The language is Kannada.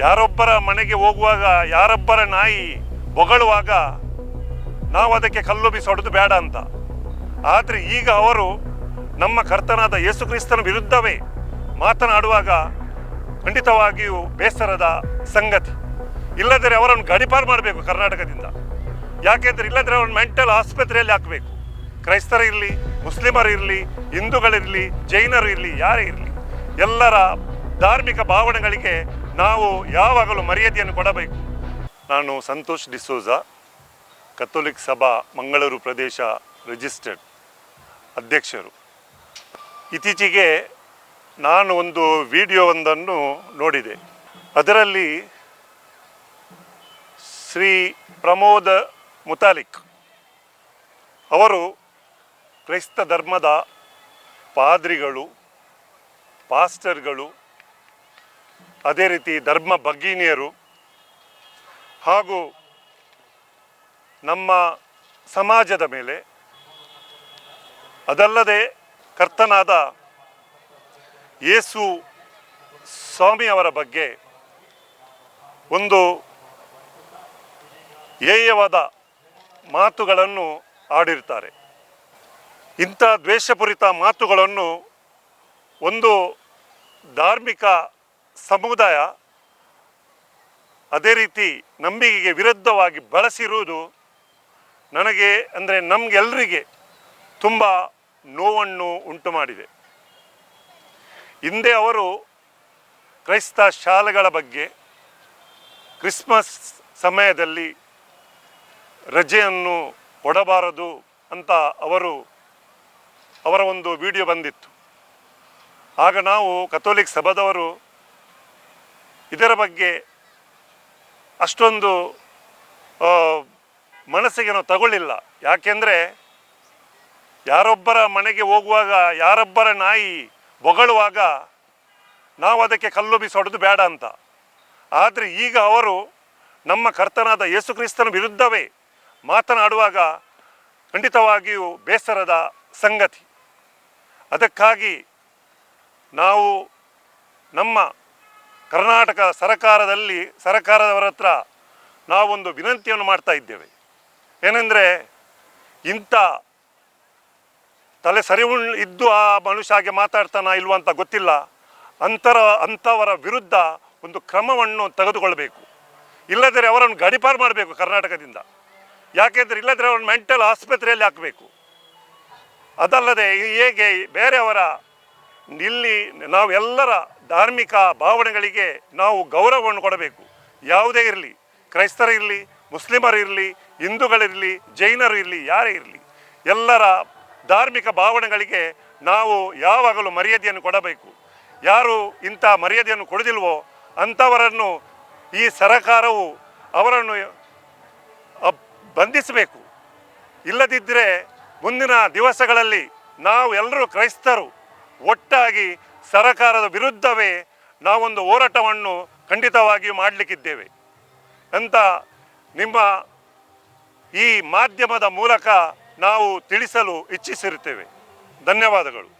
ಯಾರೊಬ್ಬರ ಮನೆಗೆ ಹೋಗುವಾಗ, ಯಾರೊಬ್ಬರ ನಾಯಿ ಬೊಗಳುವಾಗ ನಾವು ಅದಕ್ಕೆ ಕಲ್ಲು ಬಿಸಿ ಬೇಡ ಅಂತ. ಆದರೆ ಈಗ ಅವರು ನಮ್ಮ ಕರ್ತನಾದ ಯೇಸು ಕ್ರಿಸ್ತನ ವಿರುದ್ಧವೇ ಮಾತನಾಡುವಾಗ ಖಂಡಿತವಾಗಿಯೂ ಬೇಸರದ ಸಂಗತಿ. ಇಲ್ಲದರೆ ಅವರನ್ನು ಗಡಿಪಾರು ಮಾಡಬೇಕು ಕರ್ನಾಟಕದಿಂದ. ಯಾಕೆಂದರೆ ಇಲ್ಲದರೆ ಅವ್ರನ್ನ ಮೆಂಟಲ್ ಆಸ್ಪತ್ರೆಯಲ್ಲಿ ಹಾಕಬೇಕು. ಕ್ರೈಸ್ತರಿರಲಿ ಇರಲಿ, ಮುಸ್ಲಿಮರು ಇರಲಿ, ಹಿಂದೂಗಳಿರಲಿ, ಜೈನರು ಇರಲಿ, ಯಾರೇ ಇರಲಿ, ಎಲ್ಲರ ಧಾರ್ಮಿಕ ಭಾವನೆಗಳಿಗೆ ನಾವು ಯಾವಾಗಲೂ ಮರ್ಯಾದೆಯನ್ನು ಕೊಡಬೇಕು. ನಾನು ಸಂತೋಷ್ ಡಿಸೋಜ ಕಥೋಲಿಕ್ ಸಭಾ, ಮಂಗಳೂರು ಪ್ರದೇಶ ರಿಜಿಸ್ಟರ್ಡ್ ಅಧ್ಯಕ್ಷರು. ಇತ್ತೀಚೆಗೆ ನಾನು ಒಂದು ವಿಡಿಯೋವೊಂದನ್ನು ನೋಡಿದೆ. ಅದರಲ್ಲಿ ಶ್ರೀ ಪ್ರಮೋದ ಮುತಾಲಿಕ್ ಅವರು ಕ್ರೈಸ್ತ ಧರ್ಮದ ಪಾದ್ರಿಗಳು, ಪಾಸ್ಟರ್ಗಳು ಅದೇ ರೀತಿ ಧರ್ಮ ಭಗಿನಿಯರು ಹಾಗೂ ನಮ್ಮ ಸಮಾಜದ ಮೇಲೆ ಅದಲ್ಲದೆ ಕರ್ತನಾದ ಯೇಸು ಸ್ವಾಮಿಯವರ ಬಗ್ಗೆ ಒಂದು ಹೇಯವಾದ ಮಾತುಗಳನ್ನು ಆಡಿರ್ತಾರೆ ಇಂಥ ದ್ವೇಷಪೂರಿತ ಮಾತುಗಳನ್ನು ಒಂದು ಧಾರ್ಮಿಕ ಸಮುದಾಯ ಅದೇ ರೀತಿ ನಂಬಿಕೆಗೆ ವಿರುದ್ಧವಾಗಿ ಬಳಸಿರುವುದು ನನಗೆ ಅಂದರೆ ನಮಗೆಲ್ಲರಿಗೆ ತುಂಬ ನೋವನ್ನು ಉಂಟು ಮಾಡಿದೆ. ಹಿಂದೆ ಅವರು ಕ್ರೈಸ್ತ ಶಾಲೆಗಳ ಬಗ್ಗೆ ಕ್ರಿಸ್ಮಸ್ ಸಮಯದಲ್ಲಿ ರಜೆಯನ್ನು ಕೊಡಬಾರದು ಅಂತ ಅವರು ಅವರ ಒಂದು ವಿಡಿಯೋ ಬಂದಿತ್ತು. ಆಗ ನಾವು ಕಥೋಲಿಕ್ ಸಭಾದವರು ಇದರ ಬಗ್ಗೆ ಅಷ್ಟೊಂದು ಮನಸ್ಸಿಗೆ ನಾವು ತಗೊಳ್ಳಿಲ್ಲ. ಯಾಕೆಂದರೆ ಯಾರೊಬ್ಬರ ಮನೆಗೆ ಹೋಗುವಾಗ, ಯಾರೊಬ್ಬರ ನಾಯಿ ಬೊಗಳುವಾಗ ನಾವು ಅದಕ್ಕೆ ಕಲ್ಲು ಬಿಸಾಡೋದು ಬೇಡ ಅಂತ. ಆದರೆ ಈಗ ಅವರು ನಮ್ಮ ಕರ್ತನಾದ ಯೇಸು ಕ್ರಿಸ್ತನ ವಿರುದ್ಧವೇ ಮಾತನಾಡುವಾಗ ಖಂಡಿತವಾಗಿಯೂ ಬೇಸರದ ಸಂಗತಿ. ಅದಕ್ಕಾಗಿ ನಾವು ನಮ್ಮ ಕರ್ನಾಟಕ ಸರಕಾರದಲ್ಲಿ ಸರಕಾರದವರ ಹತ್ರ ನಾವೊಂದು ವಿನಂತಿಯನ್ನು ಮಾಡ್ತಾ ಇದ್ದೇವೆ. ಏನೆಂದರೆ ಇಂಥ ತಲೆ ಸರಿ ಇದ್ದು ಆ ಮನುಷ್ಯ ಹಾಗೆ ಮಾತಾಡ್ತಾನ ಇಲ್ವ ಅಂತ ಗೊತ್ತಿಲ್ಲ. ಅಂತರ, ಅಂಥವರ ವಿರುದ್ಧ ಒಂದು ಕ್ರಮವನ್ನು ತೆಗೆದುಕೊಳ್ಬೇಕು ಇಲ್ಲದರೆ ಅವರನ್ನು ಗಡಿಪಾರು ಮಾಡಬೇಕು ಕರ್ನಾಟಕದಿಂದ. ಯಾಕೆಂದರೆ ಇಲ್ಲದ್ರೆ ಅವರನ್ನು ಮೆಂಟಲ್ ಆಸ್ಪತ್ರೆಯಲ್ಲಿ ಹಾಕಬೇಕು. ಅದಲ್ಲದೆ ಹೇಗೆ ಬೇರೆಯವರ ಇಲ್ಲಿ ನಾವೆಲ್ಲರ ಧಾರ್ಮಿಕ ಭಾವನೆಗಳಿಗೆ ನಾವು ಗೌರವವನ್ನು ಕೊಡಬೇಕು. ಯಾವುದೇ ಇರಲಿ ಕ್ರೈಸ್ತರಿರಲಿ ಇರಲಿ, ಮುಸ್ಲಿಮರು ಇರಲಿ, ಹಿಂದೂಗಳಿರಲಿ, ಜೈನರು ಇರಲಿ, ಯಾರೇ ಇರಲಿ, ಎಲ್ಲರ ಧಾರ್ಮಿಕ ಭಾವನೆಗಳಿಗೆ ನಾವು ಯಾವಾಗಲೂ ಮರ್ಯಾದೆಯನ್ನು ಕೊಡಬೇಕು. ಯಾರು ಇಂಥ ಮರ್ಯಾದೆಯನ್ನು ಕೊಡದಿಲ್ವೋ ಅಂಥವರನ್ನು ಈ ಸರಕಾರವು ಅವರನ್ನು ಬಂಧಿಸಬೇಕು. ಇಲ್ಲದಿದ್ದರೆ ಮುಂದಿನ ದಿವಸಗಳಲ್ಲಿ ನಾವು ಎಲ್ಲರೂ ಕ್ರೈಸ್ತರು ಒಟ್ಟಾಗಿ ಸರಕಾರದ ವಿರುದ್ಧವೇ ನಾವೊಂದು ಹೋರಾಟವನ್ನು ಖಂಡಿತವಾಗಿಯೂ ಮಾಡಲಿಕ್ಕಿದ್ದೇವೆ. ಅಂತ ನಿಮ್ಮ ಈ ಮಾಧ್ಯಮದ ಮೂಲಕ ನಾವು ತಿಳಿಸಲು ಇಚ್ಛಿಸಿರುತ್ತೇವೆ. ಧನ್ಯವಾದಗಳು.